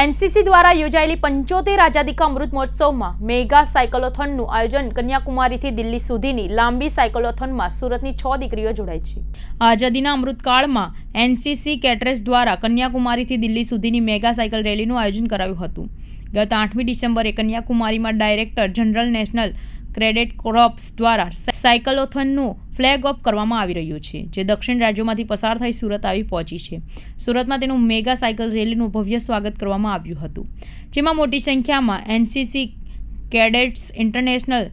NCC દ્વારા યોજાયેલી પંચોતેર આઝાદીકા અમૃત મહોત્સવમાં મેગા સાયકલોથોનનું આયોજન કન્યાકુમારીથી દિલ્હી સુધીની લાંબી સાયકલોથોનમાં સુરતની છ દીકરીઓ જોડાઈ છે. આઝાદીના અમૃતકાળમાં એનસીસી કેટરેસ દ્વારા કન્યાકુમારીથી દિલ્હી સુધીની મેગા સાયકલ રેલીનું આયોજન કરાયું હતું. ગત આઠમી ડિસેમ્બરે કન્યાકુમારીમાં director general national credit crops દ્વારા સાયકલોથોનનું ફ્લેગ ઓફ કરવામાં આવી રહ્યું છે, જે દક્ષિણ રાજ્યોમાંથી પસાર થઈ સુરત આવી પહોંચી છે. સુરતમાં તેનું મેગા સાયકલ રેલીનું ભવ્ય સ્વાગત કરવામાં આવ્યું હતું, જેમાં મોટી સંખ્યામાં NCC cadets, international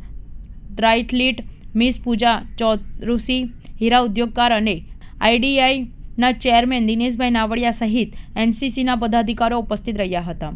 triathlete, miss Pooja Chaurasi હીરા ઉદ્યોગકાર અને આઈડીઆઈના ચેરમેન દિનેશભાઈ નાવડિયા સહિત એનસીસીના પદાધિકારીઓ ઉપસ્થિત રહ્યા હતા.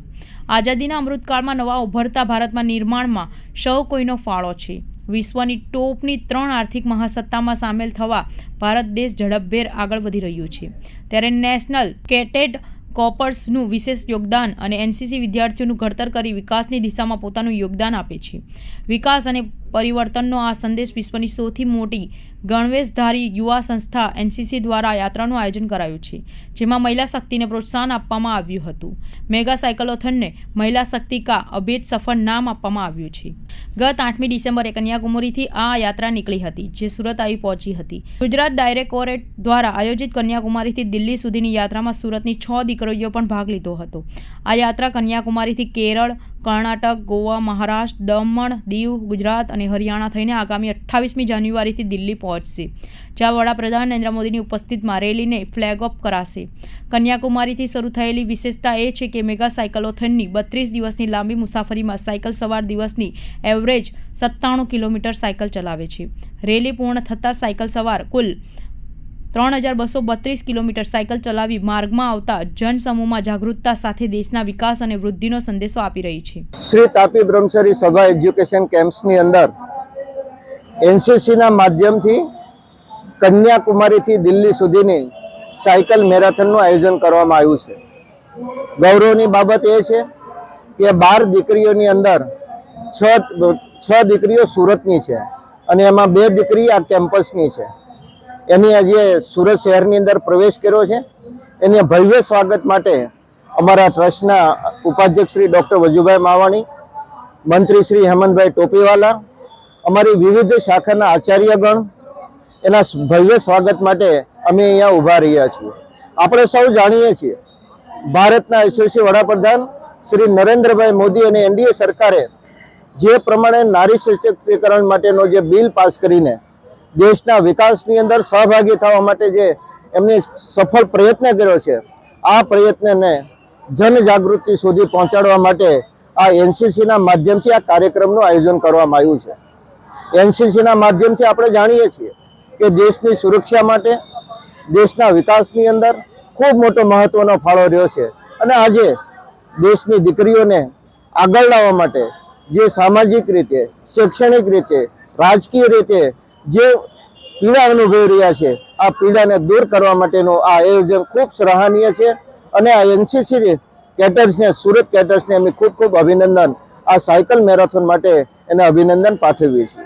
આઝાદીના અમૃતકાળમાં નવા ઉભરતા ભારતમાં નિર્માણમાં સૌ કોઈનો ફાળો છે. વિશ્વની ટોપની ત્રણ આર્થિક મહાસત્તામાં સામેલ થવા ભારત દેશ ઝડપભેર આગળ વધી રહ્યું છે. ત્યારે નેશનલ કેટેડ કોપર્સનું વિશેષ યોગદાન અને એનસીસી વિદ્યાર્થીઓનું ઘડતર કરી વિકાસની દિશામાં પોતાનું યોગદાન આપે છે. વિકાસ અને પરિવર્તનનો આ સંદેશ વિશ્વની સૌથી મોટી ગણવેશધારી યુવા સંસ્થા એનસીસી દ્વારા યાત્રાનું આયોજન કરાયું છે, જેમાં મહિલા શક્તિને પ્રોત્સાહન આપવામાં આવ્યું હતું. મેગા સાયકલોથનને મહિલા શક્તિ કા અભેદ સફળ નામ આપવામાં આવ્યું છે. ગત આઠમી ડિસેમ્બરે કન્યાકુમારીથી આ યાત્રા નીકળી હતી, જે સુરત આવી પહોંચી હતી. ગુજરાત ડાયરેક્ટોરેટ દ્વારા આયોજિત કન્યાકુમારીથી દિલ્હી સુધીની યાત્રામાં સુરતની છ દીકરીઓ પણ ભાગ લીધો હતો. આ યાત્રા કન્યાકુમારીથી કેરળ, કર્ણાટક, ગોવા, મહારાષ્ટ્ર, દમણ, દીવ, ગુજરાત અને હરિયાણા થઈને આગામી અઠ્ઠાવીસમી જાન્યુઆરીથી દિલ્હી પહોંચશે, જ્યાં વડાપ્રધાન નરેન્દ્ર મોદીની ઉપસ્થિતમાં રેલીને ફ્લેગ ઓફ કરાશે. કન્યાકુમારીથી શરૂ થયેલી વિશેષતા એ છે કે મેગા સાયકલોથનની બત્રીસ દિવસની લાંબી મુસાફરીમાં સાયકલ સવાર દિવસની એવરેજ સત્તાણું કિલોમીટર સાયકલ ચલાવે છે. રેલી પૂર્ણ થતાં સાયકલ સવાર કુલ ત્રણ હજાર બસો બત્રીસ કિલોમીટર સાયકલ ચલાવી માર્ગમાં આવતા જનસમૂહમાં જાગૃતતા સાથે દેશના વિકાસ અને વૃદ્ધિનો સંદેશો આપી રહી છે. શ્રી તાપી બ્રહ્મચારી સભા એજ્યુકેશન કેમ્પ્સની અંદર એનસીસીના માધ્યમથી કન્યાકુમારીથી દિલ્હી સુધીની સાયકલ મેરેથોનનું આયોજન કરવામાં આવ્યું છે. ગૌરવની બાબત એ છે કે બાર દીકરીઓની અંદર છ છ દીકરીઓ સુરતની છે અને એમાં બે દીકરી આ કેમ્પસની છે. એની આજે સુરત શહેરની અંદર પ્રવેશ કર્યો છે. એને ભવ્ય સ્વાગત માટે અમારા ટ્રસ્ટના ઉપાધ્યક્ષ શ્રી ડૉક્ટર વજુભાઈ માવાણી, મંત્રી શ્રી હેમંતભાઈ ટોપીવાલા, અમારી વિવિધ શાખાના આચાર્યગણ, એના ભવ્ય સ્વાગત માટે અમે અહીંયા ઊભા રહ્યા છીએ. આપણે સૌ જાણીએ છીએ, ભારતના યશસ્વી વડાપ્રધાન શ્રી નરેન્દ્રભાઈ મોદી અને એનડીએ સરકારે જે પ્રમાણે નારી સશક્તિકરણ માટેનો જે બિલ પાસ કરીને દેશના વિકાસની અંદર સહભાગી થવા માટે જે એમને સફળ પ્રયત્ન કર્યો છે, આ પ્રયત્નને જનજાગૃતિ સુધી પહોંચાડવા માટે આ એનસીસીના માધ્યમથી આ કાર્યક્રમનું આયોજન કરવામાં આવ્યું છે. એનસીસીના માધ્યમથી આપણે જાણીએ છીએ કે દેશની સુરક્ષા માટે, દેશના વિકાસની અંદર ખૂબ મોટો મહત્વનો ફાળો રહ્યો છે અને આજે દેશની દીકરીઓને આગળ લાવવા માટે જે સામાજિક રીતે, શૈક્ષણિક રીતે, રાજકીય રીતે જે પીડા અનુભવી રહ્યા છે, આ પીડાને દૂર કરવા માટેનું આ આયોજન ખૂબ સરાહનીય છે અને આ એનસીસી કેટર્સને સુરત કેટર્સને અમે ખૂબ ખૂબ અભિનંદન. આ સાયકલ મેરેથોન માટે એને અભિનંદન પાઠવીએ છીએ.